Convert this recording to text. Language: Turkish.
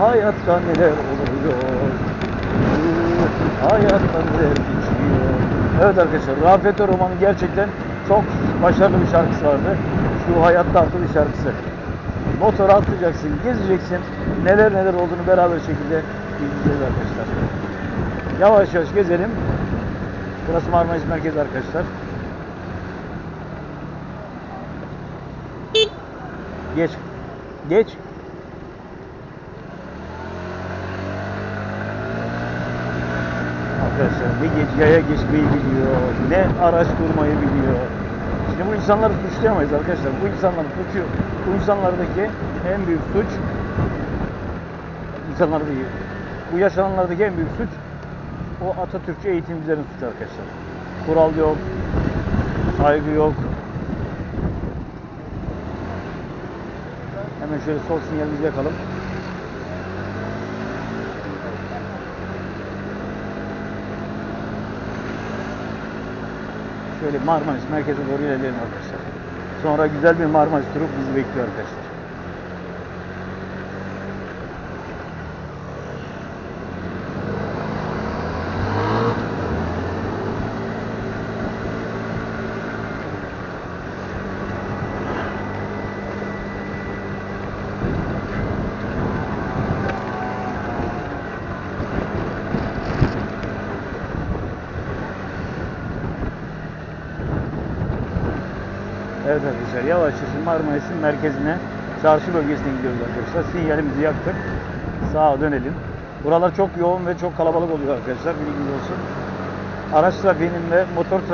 hayatta neler oluyor. Hayatta neler geçiyor. Evet arkadaşlar Rafet Roman'ın gerçekten çok başarılı bir şarkısı vardı. Şu Hayatta adlı bir şarkısı. Motora atlayacaksın, gezeceksin. Neler neler olduğunu beraber şekilde izleyeceğiz arkadaşlar. Yavaş yavaş gezelim. Burası Marmaris Merkezi arkadaşlar. Geç. Geç. Arkadaşlar ne yaya geçmeyi biliyor, ne araç durmayı biliyor. Şimdi bu insanları suçlayamayız arkadaşlar. Bu insanların suçu, bu insanlardaki en büyük suç insanlar değil. Bu yaşananlardaki en büyük suç o Atatürkçü eğitimcilerin suçu arkadaşlar. Kural yok, saygı yok. Hemen şöyle sol sinyalimizi yakalım. Şöyle Marmaris merkeze doğru ilerleyelim arkadaşlar. Sonra güzel bir Marmaris turu bizi bekliyor arkadaşlar. Evet arkadaşlar yavaş yavaş Marmaris'in merkezine, çarşı bölgesine gidiyoruz arkadaşlar. Sinyalimizi yaktık. Sağa dönelim. Buralar çok yoğun ve çok kalabalık oluyor arkadaşlar. Bilginiz olsun. Araç trafiğinin ve motor trafiğinin